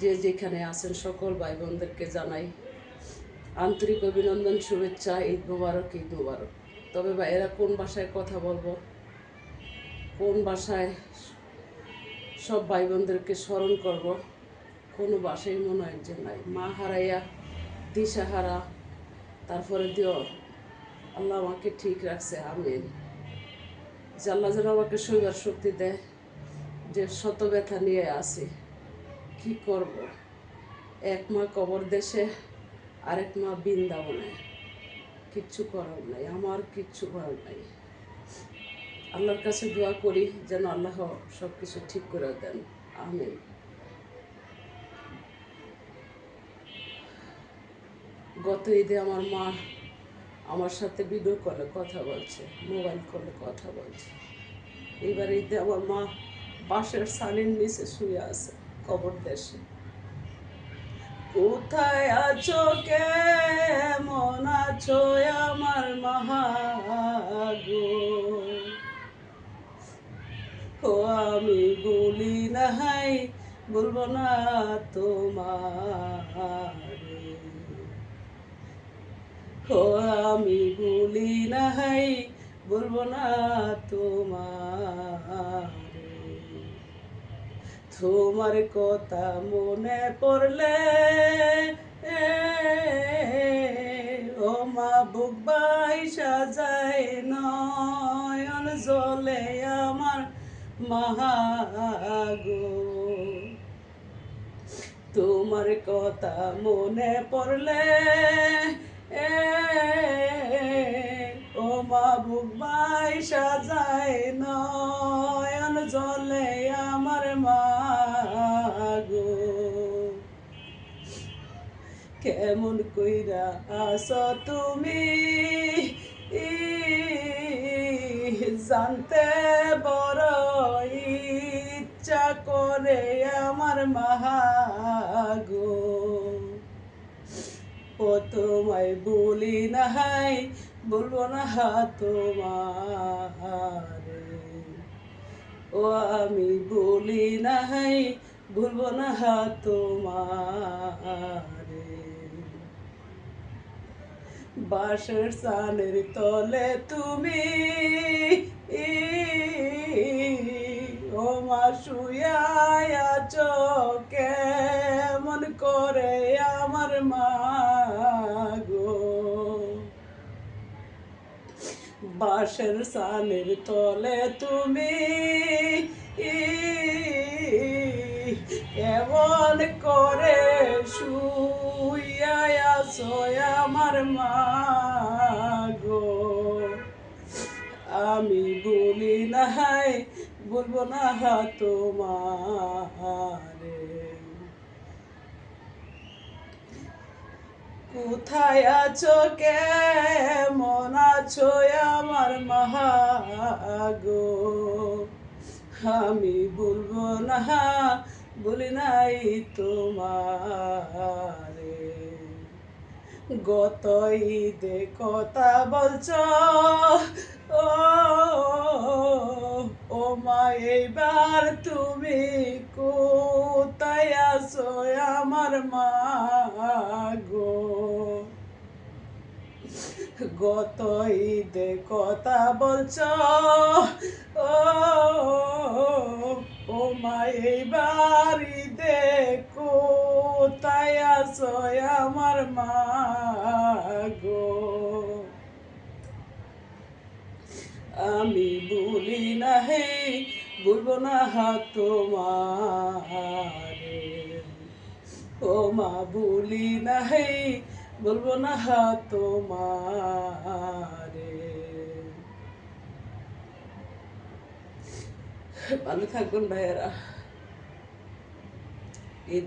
যে যেখানে আছেন সকল ভাই বোনদেরকে জানাই আন্তরিক অভিনন্দন, শুভেচ্ছা, ঈদ মুবারক ঈদ মুবারক। তবে ভাইয়েরা, কোন ভাষায় কথা বলব? কোন ভাষায় সব ভাই বোনদেরকে স্মরণ করব? কোনো ভাষাই মনে হয় যে নাই। মা হারাইয়া দিশাহারা তারপরে দিও আল্লাহ আমাকে ঠিক রাখছে, আমিন। আল্লাহ যেন আমাকে শৈবার শক্তি দেয়, যে শত ব্যথা নিয়ে আসি কি করব? এক মা কবর দেশে, আরেক মা বৃন্দাবনে। কিচ্ছু করার নাই, আমার কিচ্ছু করার নাই। আল্লাহর কাছে দোয়া করি যেন আল্লাহ সব কিছু ঠিক করে দেন। আমিন। গত ঈদে আমার মা আমার সাথে ভিডিও কলে, কথা বলছে মোবাইল কলে কথা বলছে। এবার ঈদে আমার মা বাঁশের সালির নিচে শুয়ে আছে। কবর দেশে কোথায় আছো? কেমন আছো আমার মহাগো? ও, আমি বলি নাই, বলব না তোমারে। ও, আমি বলি নাই, বলব না তোমারে। তোমার কথা মনে পড়লে ও মা, বুক বাই সাজায় নয়ন জলে আমার মাহাগো। তোমার কথা মনে পড়লে ও মা, বুক বাই সাজায় নয়ন কেমন কইরা আছো তুমি? জানতে বড় ইচ্ছা করে আমার মাহাগো। ও তোমায় বলি নাই, বলব না তোমারে। ও আমি বলি নাই ভুলবো না তোমারে। বাঁশের সানের তলে তুমি ও মা শুয়াছ কেমন করে আমার মা গো? বাঁশের সানের তলে তুমি এমন করে আমার মা গো আমি বলি নাই বলব না তোমারে। কোথায় আছো, কেমন আছো আমার মাহাগো আমি বলব না বলি নাই তোমারে। গত ঈদে কথা বলছ, ও ও মা, এইবার তুমি কোথায় আছো আমার মা গো? গত ঈদে কথা বলছ, ও ও মা এইবার ঈদে কোথায় আছো আমার মা গো। আমি বলি না হে বলব না তোমারে। ও মা, বলি না হে বলব না তোমারে। ভালো থাকবেন ভাইয়েরা। ঈদ